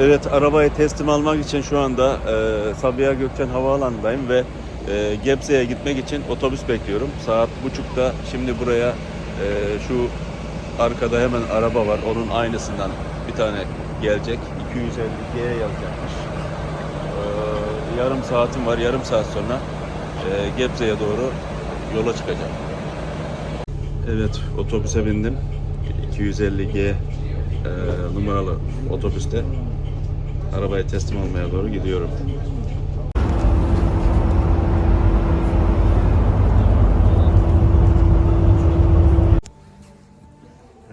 Evet arabayı teslim almak için şu anda e, Sabiha Gökçen Havaalanı'ndayım ve e, Gebze'ye gitmek için otobüs bekliyorum. Saat buçukta şimdi buraya e, şu arkada hemen araba var. Onun aynısından bir tane gelecek. 250G yazacakmış. E, yarım saatim var. Yarım saat sonra e, Gebze'ye doğru yola çıkacağım. Evet otobüse bindim. 250G e, numaralı otobüste arabaya teslim olmaya doğru gidiyorum.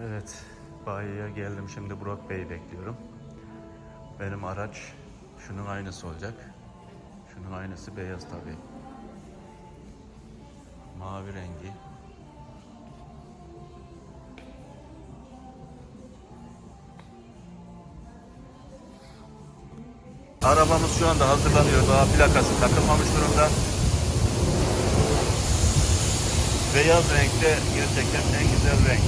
Evet, bayiye geldim. Şimdi Burak Bey'i bekliyorum. Benim araç şunun aynısı olacak. Şunun aynısı beyaz tabii. Mavi rengi. Arabamız şu anda hazırlanıyor. Daha plakası takılmamış durumda. Beyaz renkte gerçekten en güzel renk.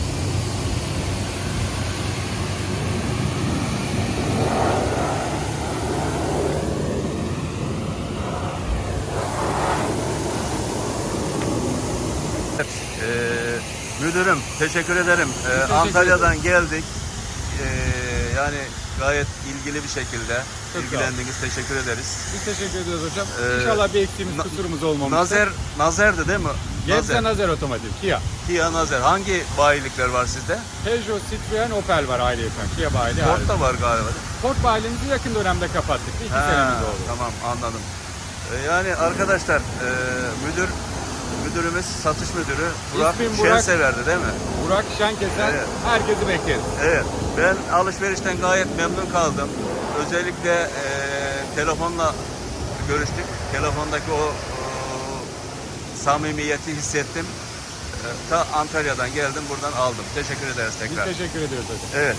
Evet, eee, müdürüm teşekkür ederim. Eee, Antalya'dan geldik. Eee, yani gayet ilgili bir şekilde Çok ilgilendiniz. Teşekkür ederiz. Biz teşekkür ediyoruz hocam. Ee, İnşallah bir eksiğimiz Na- kusurumuz olmamıştır. Nazer, Nazer'di değil mi? Gebze Nazer Otomotiv, Kia. Kia Nazer. Hangi bayilikler var sizde? Peugeot, Citroen, Opel var aileyeten. Kia bayiliği Ford da var galiba. Ford bayiliğimizi yakın dönemde kapattık. İki Ha, senemiz oldu. tamam anladım. Ee, yani arkadaşlar e, müdür müdürümüz satış müdürü Burak İsmim Burak. Şensever'di değil mi? Burak Şenkesen, Evet. herkesi bekleriz. Evet. Ben alışverişten gayet memnun kaldım. Özellikle e, telefonla görüştük. Telefondaki o, o samimiyeti hissettim. E, ta Antalya'dan geldim buradan aldım. Teşekkür ederiz Biz tekrar. teşekkür ediyoruz hocam. Evet.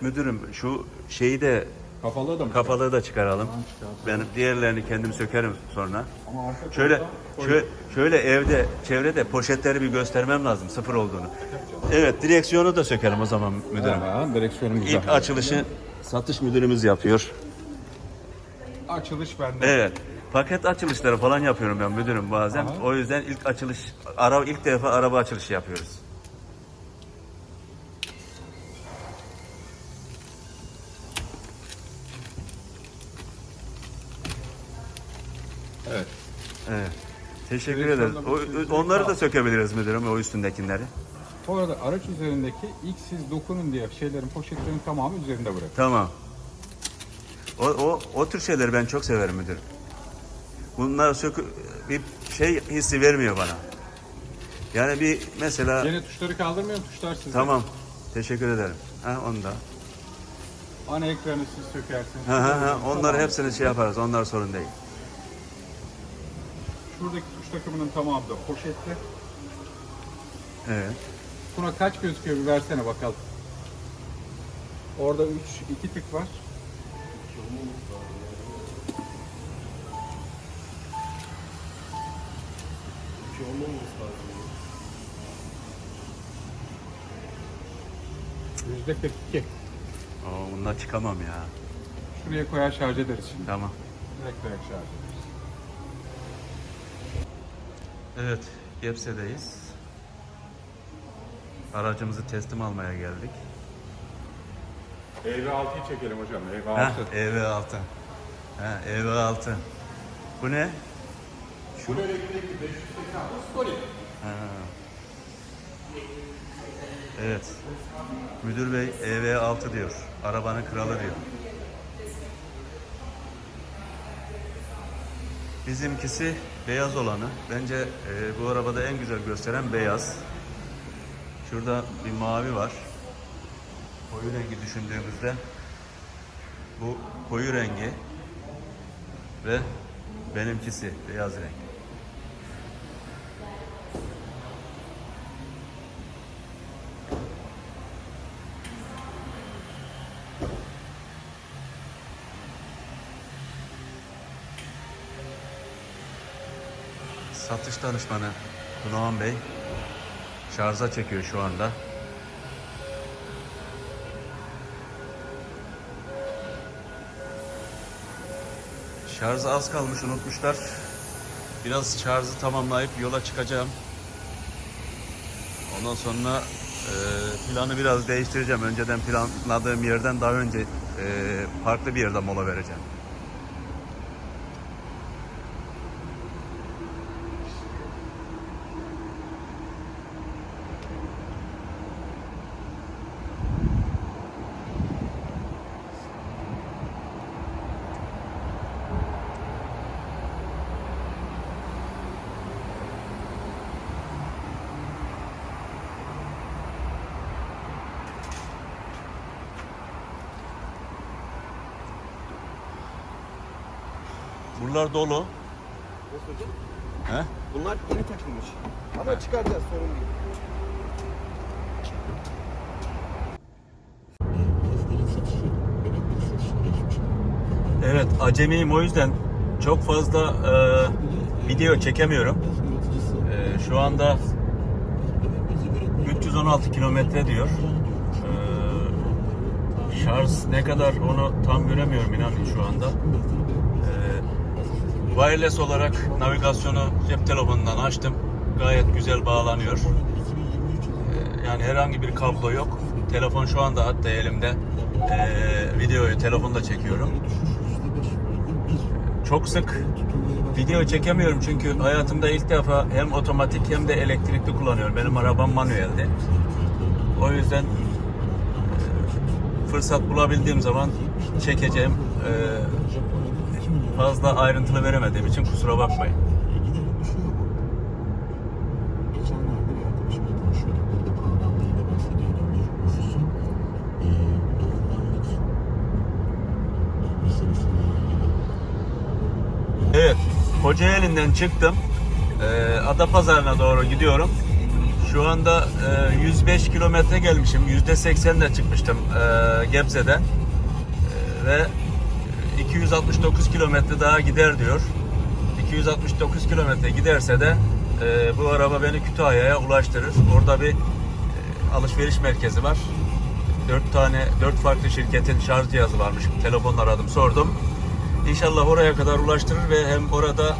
Müdürüm şu şeyi de Kapalı da mı? kafalığı da çıkaralım. Ben diğerlerini kendim sökerim sonra. Şöyle şöyle, şöyle evde çevrede poşetleri bir göstermem lazım sıfır olduğunu. Evet direksiyonu da sökerim o zaman müdürüm. Tamam, direksiyonumuz İlk açılışı satış müdürümüz yapıyor. Açılış bende. Evet. Paket açılışları falan yapıyorum ben müdürüm bazen. O yüzden ilk açılış araba ilk defa araba açılışı yapıyoruz. Evet. Evet. Teşekkür Direksiyonda ederiz. O, onları da sökebiliriz müdürüm o üstündekileri. Bu arada araç üzerindeki ilk siz dokunun diye şeylerin poşetlerin tamamı üzerinde bırakın. Tamam. O, o, o tür şeyleri ben çok severim müdürüm. Bunlar sökü bir şey hissi vermiyor bana. Yani bir mesela Yine tuşları kaldırmayın, tuşlar sizde. tamam. Teşekkür ederim. Ha onu da. Ana ekranı siz sökersiniz. Ha, ha, ha. Onları Tamam. hepsini şey yaparız. Onlar sorun değil. Şuradaki tuş takımının tamamı da poşetli. Evet. Buna kaç gözüküyor bir versene bakalım. Orada 3, 2 tık var. Yüzde 42. Oo, bundan çıkamam ya. Şuraya koyar şarj ederiz şimdi. Tamam. Direkt direkt şarj ederiz. Evet. Gebze'deyiz. Aracımızı teslim almaya geldik. EV6'yı çekelim hocam. EV6. Ha, EV6. Ha, EV6. Bu ne? Bu elektrikli 580 Story. Ha. Evet. Müdür bey EV6 diyor. Arabanın kralı diyor. Bizimkisi beyaz olanı. Bence e, bu arabada en güzel gösteren beyaz. Şurada bir mavi var. Koyu rengi düşündüğümüzde bu koyu rengi ve benimkisi beyaz renk. danışmanı Tunahan Bey şarja çekiyor şu anda. Şarjı az kalmış unutmuşlar. Biraz şarjı tamamlayıp yola çıkacağım. Ondan sonra e, planı biraz değiştireceğim. Önceden planladığım yerden daha önce e, farklı bir yerde mola vereceğim. Buralar dolu. He? Bunlar yeni takılmış. Ama çıkaracağız sorun değil. Evet acemiyim o yüzden çok fazla e, video çekemiyorum. E, şu anda 316 kilometre diyor. E, şarj ne kadar onu tam göremiyorum inanın şu anda. Wireless olarak navigasyonu cep telefonundan açtım. Gayet güzel bağlanıyor. E, yani herhangi bir kablo yok. Telefon şu anda hatta elimde. E, videoyu telefonda çekiyorum. Çok sık video çekemiyorum çünkü hayatımda ilk defa hem otomatik hem de elektrikli kullanıyorum. Benim arabam manueldi. O yüzden e, fırsat bulabildiğim zaman çekeceğim. E, fazla ayrıntılı veremediğim için kusura bakmayın. Meselesiyle ilgili. Evet, Kocaeli'nden çıktım. Ee, Adapazarı'na doğru gidiyorum. Şu anda e, 105 kilometre gelmişim. %80'de çıkmıştım e, Gebze'den. E, ve 269 kilometre daha gider diyor. 269 kilometre giderse de e, bu araba beni Kütahya'ya ulaştırır. Orada bir e, alışveriş merkezi var. Dört tane, dört farklı şirketin şarj cihazı varmış. Telefonla aradım, sordum. İnşallah oraya kadar ulaştırır ve hem orada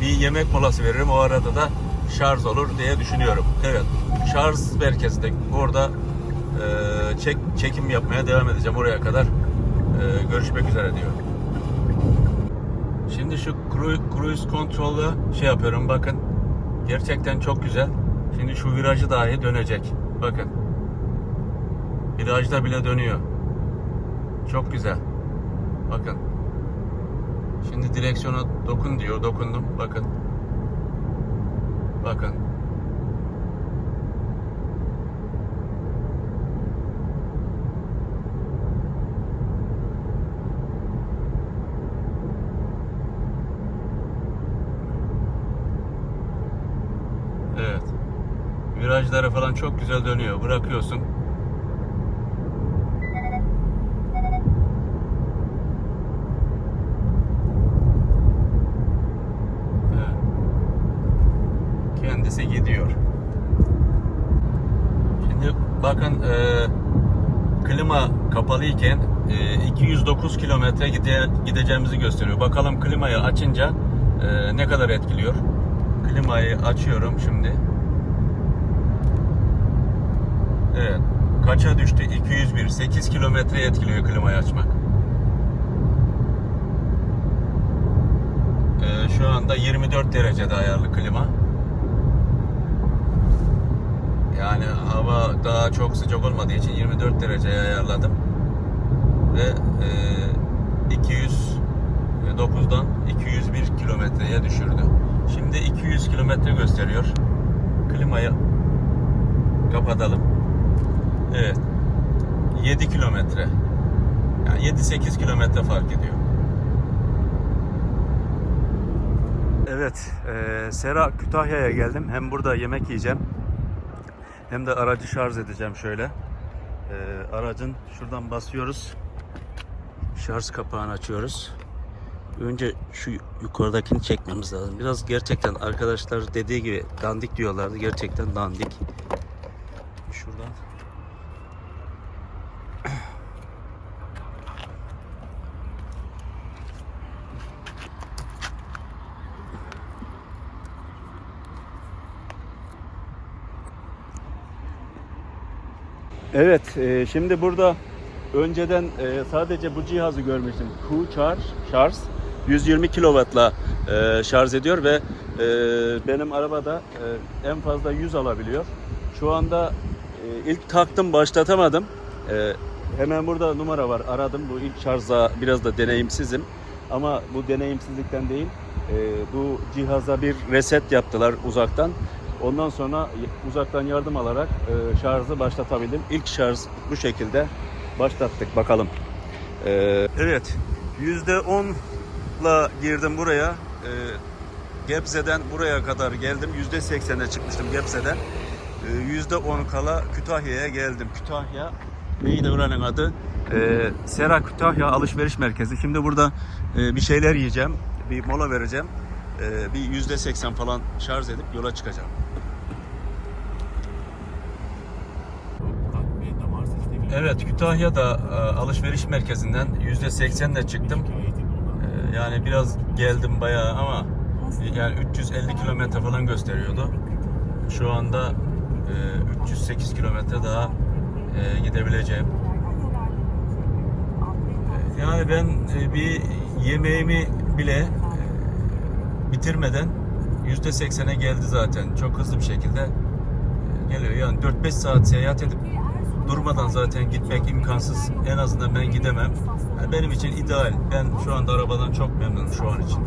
bir yemek molası veririm. O arada da şarj olur diye düşünüyorum. Evet, şarj merkezinde orada e, çek, çekim yapmaya devam edeceğim oraya kadar. E, görüşmek üzere diyor. Şimdi şu cruise, kontrolü şey yapıyorum bakın. Gerçekten çok güzel. Şimdi şu virajı dahi dönecek. Bakın. Virajda bile dönüyor. Çok güzel. Bakın. Şimdi direksiyona dokun diyor. Dokundum. Bakın. Bakın. Evet. Virajları falan çok güzel dönüyor. Bırakıyorsun. Kendisi gidiyor. Şimdi bakın e, klima kapalı iken e, 209 kilometre gide, gideceğimizi gösteriyor. Bakalım klimayı açınca e, ne kadar etkiliyor. Klimayı açıyorum şimdi. Evet. Kaça düştü? 201. 8 kilometre etkiliyor klimayı açmak. Ee, şu anda 24 derecede ayarlı klima. Yani hava daha çok sıcak olmadığı için 24 dereceye ayarladım. Ve e, 209'dan 201 kilometreye düşürdü. Şimdi 200 kilometre gösteriyor. Klimayı kapatalım. Evet. 7 kilometre. Yani 7-8 kilometre fark ediyor. Evet, e, Sera Kütahya'ya geldim. Hem burada yemek yiyeceğim. Hem de aracı şarj edeceğim şöyle. E, aracın şuradan basıyoruz. Şarj kapağını açıyoruz. Önce şu yukarıdakini çekmemiz lazım. Biraz gerçekten arkadaşlar dediği gibi dandik diyorlardı. Gerçekten dandik. Şuradan. Evet, e, şimdi burada önceden e, sadece bu cihazı görmüştüm. Q-Charge, şarj 120 kW'la e, şarj ediyor ve e, benim arabada e, en fazla 100 alabiliyor. Şu anda e, ilk taktım başlatamadım. E, hemen burada numara var. Aradım. Bu ilk şarjda biraz da deneyimsizim. Ama bu deneyimsizlikten değil. e, bu cihaza bir reset yaptılar uzaktan. Ondan sonra uzaktan yardım alarak e, şarjı başlatabildim. İlk şarj bu şekilde başlattık. Bakalım. E, evet. %10'la girdim buraya. E, Gebze'den buraya kadar geldim. %80'e çıkmıştım Gebze'den. E, %10 kala Kütahya'ya geldim. Kütahya neydi oranın adı? E, Sera Kütahya Alışveriş Merkezi. Şimdi burada e, bir şeyler yiyeceğim. Bir mola vereceğim. E, bir %80 falan şarj edip yola çıkacağım. Evet Kütahya'da e, alışveriş merkezinden %80'le çıktım. E, yani biraz geldim bayağı ama e, yani 350 kilometre falan gösteriyordu. Şu anda e, 308 kilometre daha e, gidebileceğim. E, Yani ben e, bir yemeğimi bile e, bitirmeden %80'e geldi zaten. Çok hızlı bir şekilde e, geliyor. Yani 4-5 saat seyahat edip durmadan zaten gitmek imkansız. En azından ben gidemem. Yani benim için ideal. Ben şu anda arabadan çok memnunum şu an için.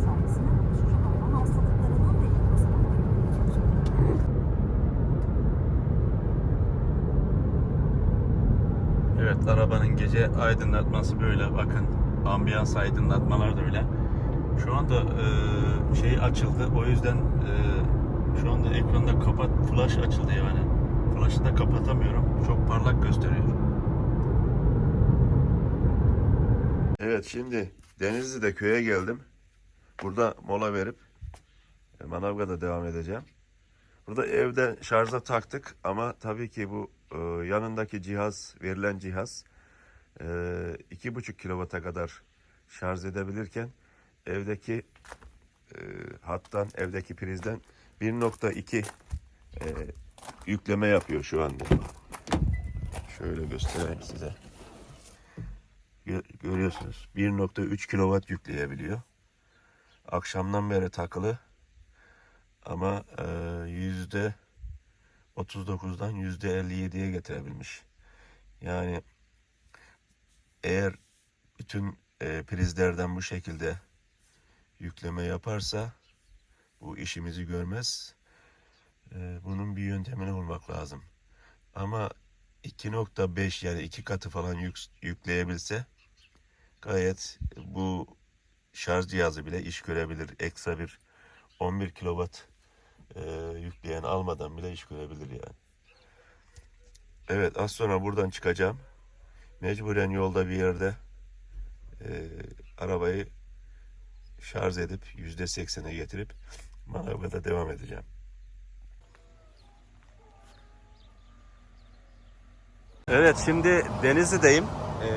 Evet arabanın gece aydınlatması böyle bakın. Ambiyans aydınlatmalar da öyle. Şu anda e, şey açıldı. O yüzden e, şu anda ekranda kapat flash açıldı yani. Flash'ı da kapatamıyorum. Çok parlak gösteriyor. Evet şimdi Denizli'de köye geldim. Burada mola verip e, Manavgat'a devam edeceğim. Burada evde şarja taktık ama tabii ki bu e, yanındaki cihaz, verilen cihaz e, iki buçuk kilovata kadar şarj edebilirken evdeki e, hattan, evdeki prizden 1.2 e, yükleme yapıyor şu anda. Şöyle göstereyim size. Gö- görüyorsunuz 1.3 kW yükleyebiliyor. Akşamdan beri takılı ama e, yüzde 39'dan yüzde 57'ye getirebilmiş. Yani eğer bütün e, prizlerden bu şekilde yükleme yaparsa bu işimizi görmez. E, bunun bir yöntemini bulmak lazım. Ama 2.5 yani iki katı falan yük, yükleyebilse gayet bu şarj cihazı bile iş görebilir. Ekstra bir 11 kilowatt e, yükleyen almadan bile iş görebilir yani. Evet az sonra buradan çıkacağım. Mecburen yolda bir yerde e, arabayı şarj edip %80'e getirip Manavgat'a devam edeceğim. Evet şimdi Denizli'deyim. Ee,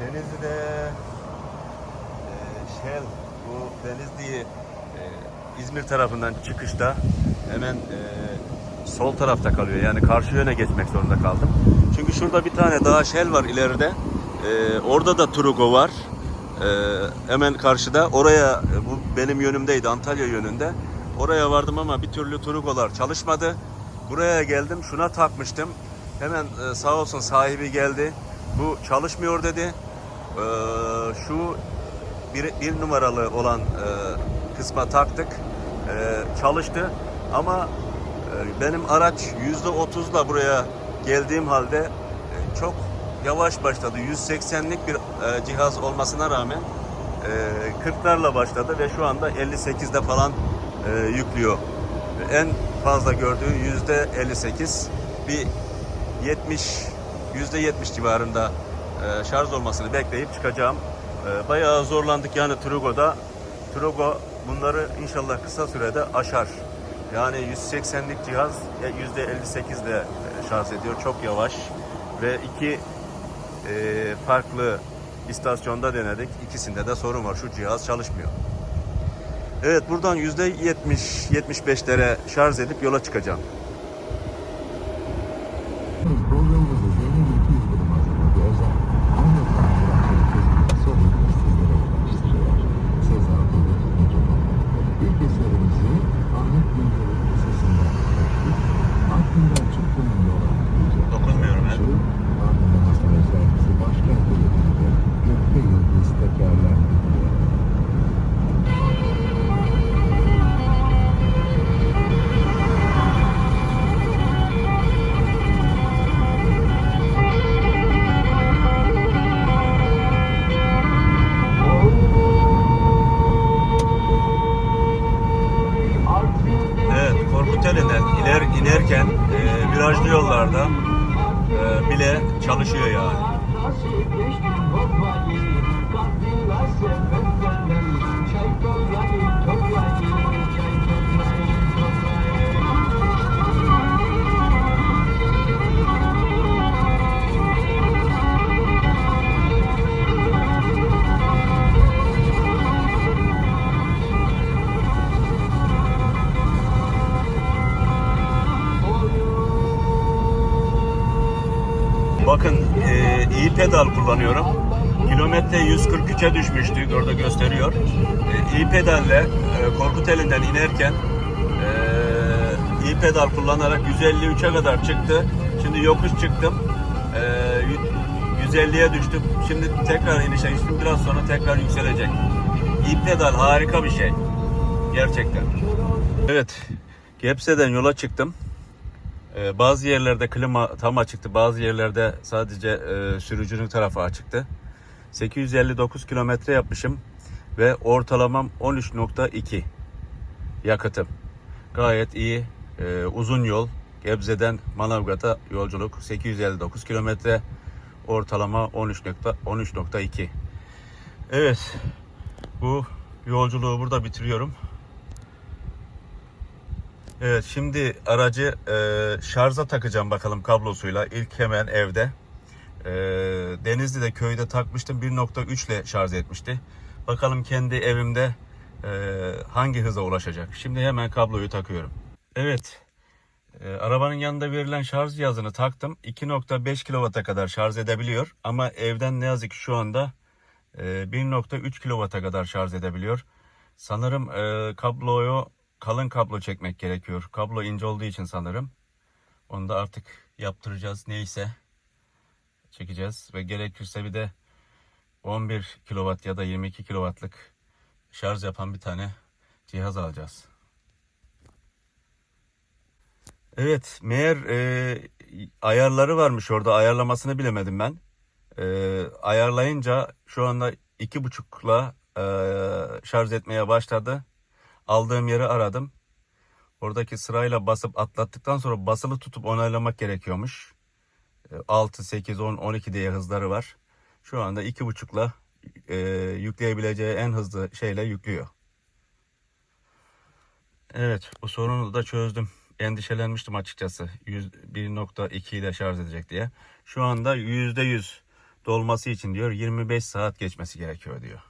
Denizli'de e, Shell bu Denizli'yi e, İzmir tarafından çıkışta hemen e, sol tarafta kalıyor. Yani karşı yöne geçmek zorunda kaldım. Çünkü şurada bir tane daha Shell var ileride. E, orada da Trugo var. E, hemen karşıda. Oraya e, bu benim yönümdeydi Antalya yönünde. Oraya vardım ama bir türlü Trugo'lar çalışmadı. Buraya geldim. Şuna takmıştım. Hemen e, sağ olsun sahibi geldi. Bu çalışmıyor dedi. E, şu bir, bir numaralı olan e, kısma taktık. E, çalıştı ama e, benim araç yüzde otuzla buraya geldiğim halde e, çok yavaş başladı. 180'lik bir e, cihaz olmasına rağmen e, 40'larla başladı ve şu anda 58'de falan e, yüklüyor. En fazla gördüğü yüzde 58 bir 70 yüzde 70 civarında e, şarj olmasını bekleyip çıkacağım. E, bayağı zorlandık yani Trugo'da. Trugo bunları inşallah kısa sürede aşar. Yani 180'lik cihaz e, yüzde 58 ile e, şarj ediyor. Çok yavaş ve iki e, farklı istasyonda denedik. İkisinde de sorun var. Şu cihaz çalışmıyor. Evet buradan yüzde 70-75'lere şarj edip yola çıkacağım. 있었습니다. 아, e, bile çalışıyor yani. Bakın e, iyi pedal kullanıyorum. Kilometre 143'e düşmüştü. Orada gösteriyor. E, iyi pedalle e, Korkuteli'nden inerken e, iyi pedal kullanarak 153'e kadar çıktı. Şimdi yokuş çıktım. E, 150'ye düştüm. Şimdi tekrar inişe geçtim. Biraz sonra tekrar yükselecek. İyi pedal harika bir şey. Gerçekten. Evet. Gebze'den yola çıktım. Ee, bazı yerlerde klima tam açıktı, bazı yerlerde sadece e, sürücünün tarafı açıktı. 859 kilometre yapmışım ve ortalamam 13.2 yakıtım. Gayet iyi, e, uzun yol. Gebze'den Manavgat'a yolculuk 859 kilometre, ortalama 13.2. 13.2. Evet, bu yolculuğu burada bitiriyorum. Evet şimdi aracı e, şarja takacağım bakalım kablosuyla. İlk hemen evde. E, Denizli'de köyde takmıştım 1.3 ile şarj etmişti. Bakalım kendi evimde e, hangi hıza ulaşacak. Şimdi hemen kabloyu takıyorum. Evet. E, arabanın yanında verilen şarj cihazını taktım. 2.5 kW'a kadar şarj edebiliyor. Ama evden ne yazık ki şu anda e, 1.3 kW'a kadar şarj edebiliyor. Sanırım e, kabloyu kalın kablo çekmek gerekiyor. Kablo ince olduğu için sanırım. Onu da artık yaptıracağız. Neyse çekeceğiz ve gerekirse bir de 11 kW ya da 22 kW'lık şarj yapan bir tane cihaz alacağız. Evet, meğer e, ayarları varmış orada. Ayarlamasını bilemedim ben. E, ayarlayınca şu anda iki buçukla e, şarj etmeye başladı. Aldığım yeri aradım. Oradaki sırayla basıp atlattıktan sonra basılı tutup onaylamak gerekiyormuş. E, 6, 8, 10, 12 diye hızları var. Şu anda iki buçukla e, yükleyebileceği en hızlı şeyle yüklüyor. Evet, bu sorunu da çözdüm. Endişelenmiştim açıkçası. 100 1.2 ile şarj edecek diye. Şu anda %100 dolması için diyor 25 saat geçmesi gerekiyor diyor.